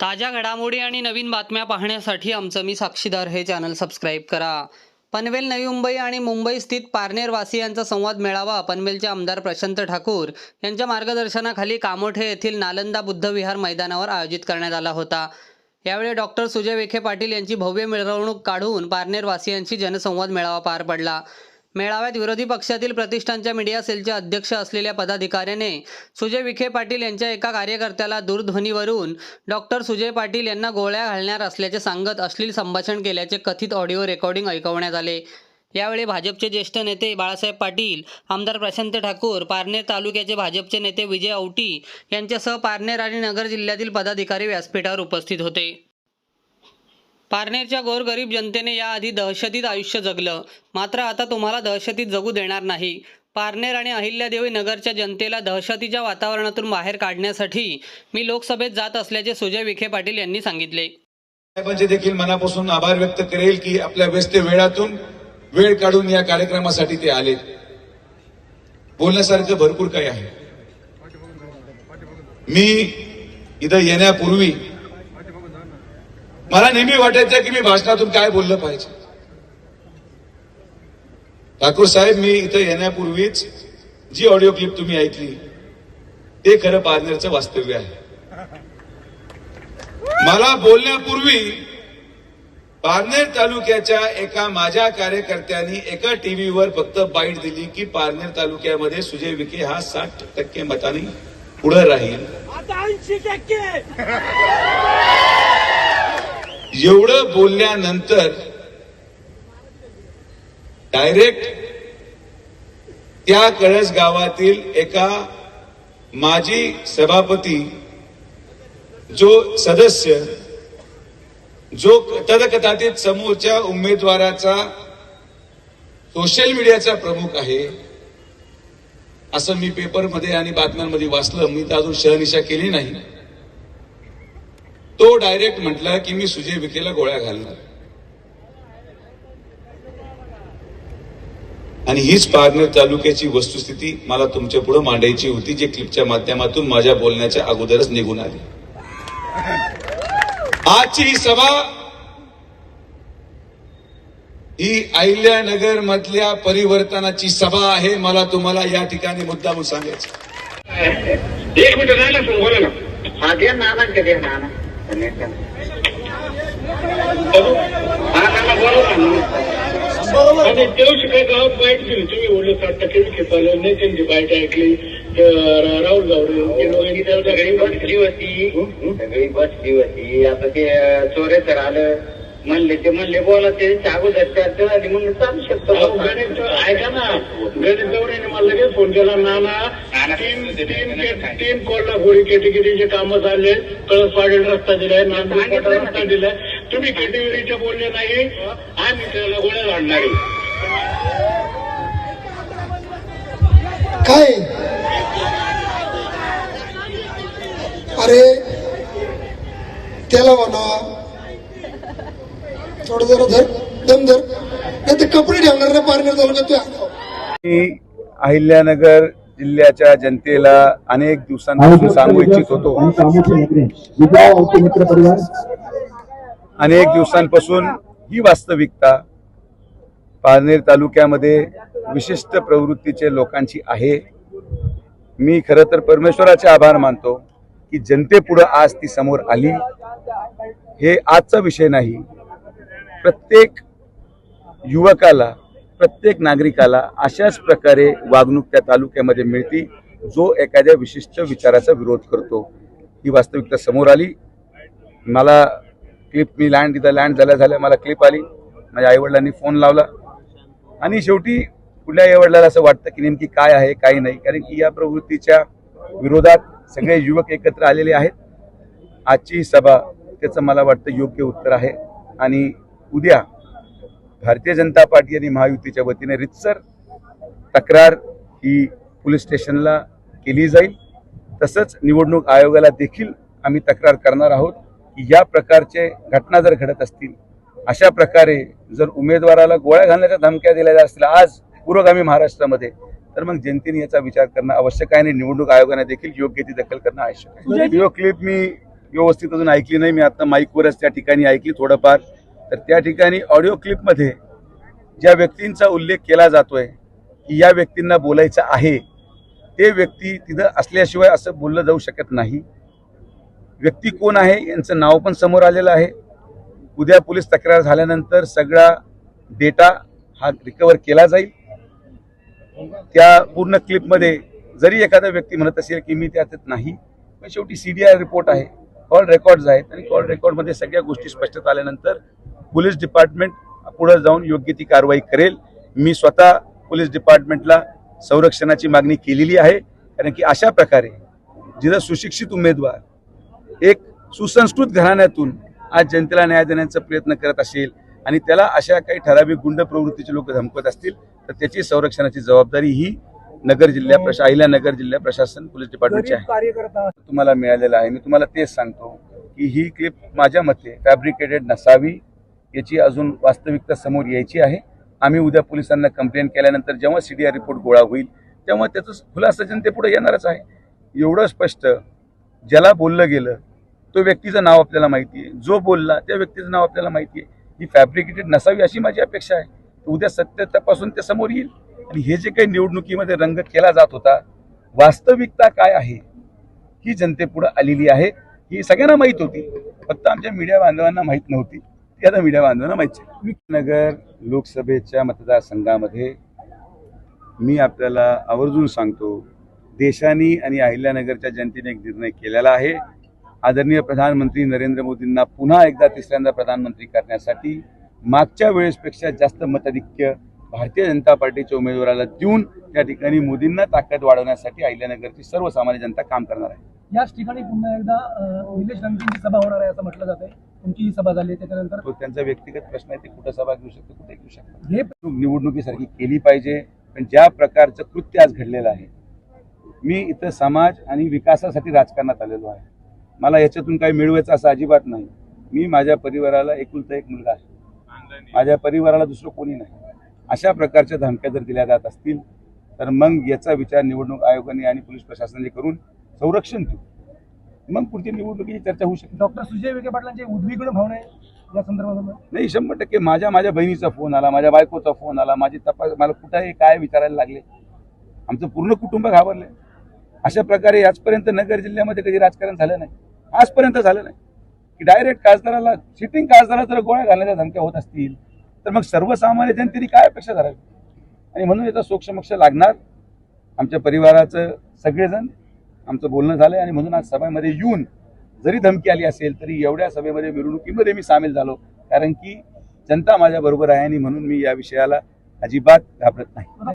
ताज्या घडामोडी आणि नवीन बातम्या पाहण्यासाठी आमचं मी साक्षीदार हे चॅनल सबस्क्राईब करा. पनवेल नवी मुंबई आणि मुंबई स्थित पारनेरवासियांचा संवाद मेळावा पनवेलचे आमदार प्रशांत ठाकूर यांच्या मार्गदर्शनाखाली कामोठे येथील नालंदा बुद्ध विहार मैदानावर आयोजित करण्यात आला होता. यावेळी डॉक्टर सुजय विखे पाटील यांची भव्य मिरवणूक काढून पारनेर वासियांशी जनसंवाद मेळावा पार पडला. मेळाव्यात विरोधी पक्षातील प्रतिष्ठानच्या मीडिया सेलचे अध्यक्ष असलेल्या पदाधिकाऱ्याने सुजय विखे पाटील यांच्या एका कार्यकर्त्याला दूरध्वनीवरून डॉक्टर सुजय पाटील यांना गोळ्या घालणार असल्याचे सांगत अश्लील संभाषण केल्याचे कथित ऑडिओ रेकॉर्डिंग ऐकवण्यात आले. यावेळी भाजपचे ज्येष्ठ नेते बाळासाहेब पाटील आमदार प्रशांत ठाकूर पारनेर तालुक्याचे भाजपचे नेते विजय औटी यांच्यासह पारनेर आणि नगर जिल्ह्यातील पदाधिकारी व्यासपीठावर उपस्थित होते. पारनेरच्या गोरगरीब जनतेने याआधी दहशतीत आयुष्य जगलं. मात्र आता तुम्हाला दहशतीत जगू देणार नाही. पारनेर आणि अहिल्यादेवी नगरच्या जनतेला दहशतीच्या वातावरणातून बाहेर काढण्यासाठी मी लोकसभेत जात असल्याचे सुजय विखे पाटील यांनी सांगितले. साहेबांचे देखील मनापासून आभार व्यक्त करेल की आपल्या व्यस्त वेळातून वेळ काढून या कार्यक्रमासाठी ते आले. बोलण्यासारखं भरपूर काही आहे. मी इथं येण्यापूर्वी मला नेहमी वाटायचं की मी भाषणातून काय बोललं पाहिजे. ठाकूर साहेब मी इथं येण्यापूर्वीच जी ऑडिओ क्लिप तुम्ही ऐकली ते खरं पारनेरचं वास्तव्य आहे. मला बोलण्यापूर्वी पारनेर तालुक्याच्या एका माझ्या कार्यकर्त्यांनी एका टीव्हीवर फक्त बाईट दिली की पारनेर तालुक्यामध्ये सुजय विखे हा साठ टक्के मताने पुढे राहील. ऐंशी टक्के! एवढं बोलल्यानंतर डायरेक्ट त्या कळस गावातील एका माजी सभापती जो सदस्य जो तदकथातील समोरच्या उमेदवाराचा सोशल मीडियाचा प्रमुख आहे असं मी पेपरमध्ये आणि बातम्यांमध्ये वाचलं. मी तर अजून शहनिशा केली नाही. तो डायरेक्ट म्हटला की मी सुजय विखेला गोळ्या घालणार. आणि हीच पारनेर तालुक्याची वस्तुस्थिती मला तुमच्यापुढे मांडायची होती जे क्लिपच्या माध्यमातून माझ्या बोलण्याच्या अगोदरच निघून आली. आजची ही सभा ही अहिल्यानगर मधल्या परिवर्तनाची सभा आहे मला तुम्हाला या ठिकाणी मुद्दामून सांगायचं एक मिनिट नाही ना बोला ना. हा नाना नाना हा काही गावात बाईट दिली तुम्ही बोलले साठ टक्के विखे आलं नेत्यांची बाईट ऐकली राहुल गावडे सगळी सगळी बसली होती. सगळी बसली होती. आता ते चोरे तर आलं. म्हणले ते म्हणले बोला ते अगोदर चर्चा झाली म्हणून चालू शकतो. गणेश ऐका ना. गणेश गवडेने मला लगेच फोन केला नाना तीन तीन तीन कोल्हापुरी कॅटेगरीचे कामं झाले कळस पाडेल रस्ता दिलाय नांदेड रस्ता दिलाय. तुम्ही कॅटेगरीचे बोलले नाही आम्ही त्याला गोळ्या आहे. काय? अरे त्याला म्हणा थोडं जरा धर दम धर. नाही ते कपडे ठेवणार ना पारनेर तालुक्यात मी अहिल्यानगर जिल्ह्याच्या जनतेला अनेक दिवसांपासून सांगू इच्छित होतो. अनेक दिवसांपासून ही वास्तविकता पारनेर तालुक्यामध्ये विशिष्ट प्रवृत्तीचे लोकांची आहे. मी खरं तर परमेश्वराचे आभार मानतो की जनतेपुढं आज ती समोर आली. हे आजचा विषय नाही. प्रत्येक युवकाला प्रत्येक नागरिकाला अशाच प्रकारे वागणूक त्या तालुक्यामध्ये मिळती जो एखाद्या विशिष्ट विचाराचा विरोध करतो. ही वास्तविकता समोर आली. मला क्लिप मी लँड तिथं लँड झाल्या झाल्या मला क्लिप आली. माझ्या आईवडिलांनी फोन लावला. आणि शेवटी कुठल्या आईवडिलाला असं वाटतं की नेमकी काय आहे काय नाही. कारण की या प्रवृत्तीच्या विरोधात सगळे युवक एकत्र आलेले आहेत. आजची ही सभा त्याचं मला वाटतं योग्य उत्तर आहे. आणि उद्या भारतीय जनता पार्टी आणि महायुतीच्या वतीने रितसर तक्रार ही पोलीस स्टेशनला केली जाईल. तसंच निवडणूक आयोगाला देखील आम्ही तक्रार करणार आहोत की या प्रकारचे घटना जर घडत असतील अशा प्रकारे जर उमेदवाराला गोळ्या घालण्याच्या धमक्या दिल्या जात असतील आज पुरोगामी महाराष्ट्रामध्ये तर मग जनतेने याचा विचार करणं आवश्यक आहे आणि निवडणूक आयोगाने देखील योग्य ती दखल करणं आवश्यक आहे. व्हिडिओ क्लिप मी व्यवस्थित अजून ऐकली नाही. मी आता माईकवरच त्या ठिकाणी ऐकली थोडंफार. तर त्या ठिकाणी ऑडिओ क्लिपमध्ये ज्या व्यक्तींचा उल्लेख केला जातोय की या व्यक्तींना बोलायचं आहे ते व्यक्ती तिथं असल्याशिवाय असं बोललं जाऊ शकत नाही. व्यक्ती कोण आहे यांचं नाव पण समोर आलेलं आहे. उद्या पोलीस तक्रार झाल्यानंतर सगळा डेटा हा रिकवर केला जाईल. त्या पूर्ण क्लिपमध्ये जरी एखादा व्यक्ती म्हणत असेल की मी त्यात नाही पण शेवटी सी डी आय रिपोर्ट आहे. कॉल रेकॉर्ड्स आहेत आणि कॉल रेकॉर्डमध्ये सगळ्या गोष्टी स्पष्टता आल्यानंतर पोलीस डिपार्टमेंट पुढे जाऊन योग्य ती कारवाई करेल. मी स्वतः पोलीस डिपार्टमेंटला संरक्षणाची मागणी केलेली आहे. कारण की अशा प्रकारे जिथं सुशिक्षित उमेदवार एक सुसंस्कृत घराण्यातून आज जनतेला न्याय देण्याचा प्रयत्न करत असेल आणि त्याला अशा काही ठराविक गुंड प्रवृत्तीचे लोक धमकत असतील तर त्याची संरक्षणाची जबाबदारी ही नगर जिल्हा प्रशा अहिल्यानगर जिल्हा प्रशासन पोलीस डिपार्टमेंटची आहे. तुम्हाला मिळालेलं आहे. मी तुम्हाला तेच सांगतो की ही क्लिप माझ्या मते फॅब्रिकेटेड नसावी. याची अजून वास्तविकता समोर यायची आहे. आम्ही उद्या पोलिसांना कंप्लेंट केल्यानंतर जेव्हा सी डी आर रिपोर्ट गोळा होईल तेव्हा त्याचं खुलासा जनतेपुढे येणारच आहे. एवढं स्पष्ट ज्याला बोललं गेलं तो व्यक्तीचं नाव आपल्याला माहिती आहे जो बोलला त्या व्यक्तीचं नाव आपल्याला माहिती आहे ही फॅब्रिकेटेड नसावी अशी माझी अपेक्षा आहे. उद्या सत्य तपासून ते समोर येईल. आणि हे जे काही निवडणुकीमध्ये रंग केला जात होता वास्तविकता काय आहे? ही जनतेपुढं आलेली आहे. ही सगळ्यांना माहीत होती. फक्त आमच्या मीडिया बांधवांना माहीत नव्हती. ती मीडिया बांधवांना माहिती आहे. नगर लोकसभेच्या मतदारसंघामध्ये मी आपल्याला आवर्जून सांगतो देशाने आणि अहिल्यानगरच्या जनतेने एक निर्णय केलेला आहे. आदरणीय प्रधानमंत्री नरेंद्र मोदींना पुन्हा एकदा तिसऱ्यांदा प्रधानमंत्री करण्यासाठी मागच्या वेळेसपेक्षा जास्त मताधिक्य भारतीय जनता पार्टीच्या उमेदवाराला देऊन त्या ठिकाणी मोदींना ताकद वाढवण्यासाठी अहिल्यानगरची सर्वसामान्य जनता काम करणार आहे. याच ठिकाणी पुन्हा एकदा निलेश लंकेंची सभा होणार आहे असं म्हटलं जातंय. तुमची ही सभा झाली त्याच्यानंतर तो त्यांचा व्यक्तिगत प्रश्न आहे ते कुठं सभा घेऊ शकतो कुठे घेऊ शकतो हे निवडणुकीसारखी केली पाहिजे पण ज्या प्रकारचं कृत्य आज घडलेलं आहे मी इथं समाज आणि विकासासाठी राजकारणात आलेलो आहे. मला याच्यातून काही मिळवायचं असं अजिबात नाही. मी माझ्या परिवाराला एकुलता एक मुलगा आहे. माझ्या परिवाराला दुसरं कोणी नाही. अशा प्रकारच्या धमक्या जर दिल्या जात असतील तर मग याचा विचार निवडणूक आयोगाने आणि पोलीस प्रशासनाने करून संरक्षण ठेवू मग पुढची निवडणुकीची चर्चा होऊ शकते. डॉक्टर सुजय विखे पाटलांची उद्विग्न भावना आहे या संदर्भात नाही शंभर टक्के माझ्या माझ्या बहिणीचा फोन आला माझ्या बायकोचा फोन आला माझी तपास मला कुठं काय विचारायला लागले. आमचं पूर्ण कुटुंब घाबरले. अशा प्रकारे आजपर्यंत नगर जिल्ह्यामध्ये कधी राजकारण झालं नाही. आजपर्यंत झालं नाही. की डायरेक्ट खासदाराला सिटिंग खासदाराला जर गोळ्या घालण्याच्या धमक्या होत असतील तर मग सर्वसामान्य जनतेने काय अपेक्षा धरावी? आणि म्हणून याचा सोक्षमक्ष लागणार. आमच्या परिवाराचं सगळेजण आमचं बोलणं झालं आणि म्हणून आज सभेमध्ये येऊन जरी धमकी आली असेल तरी एवढ्या सभेमध्ये मिरवणुकीमध्ये मी सामील झालो. कारण की जनता माझ्या बरोबर आहे आणि म्हणून मी या विषयाला अजिबात घाबरत नाही.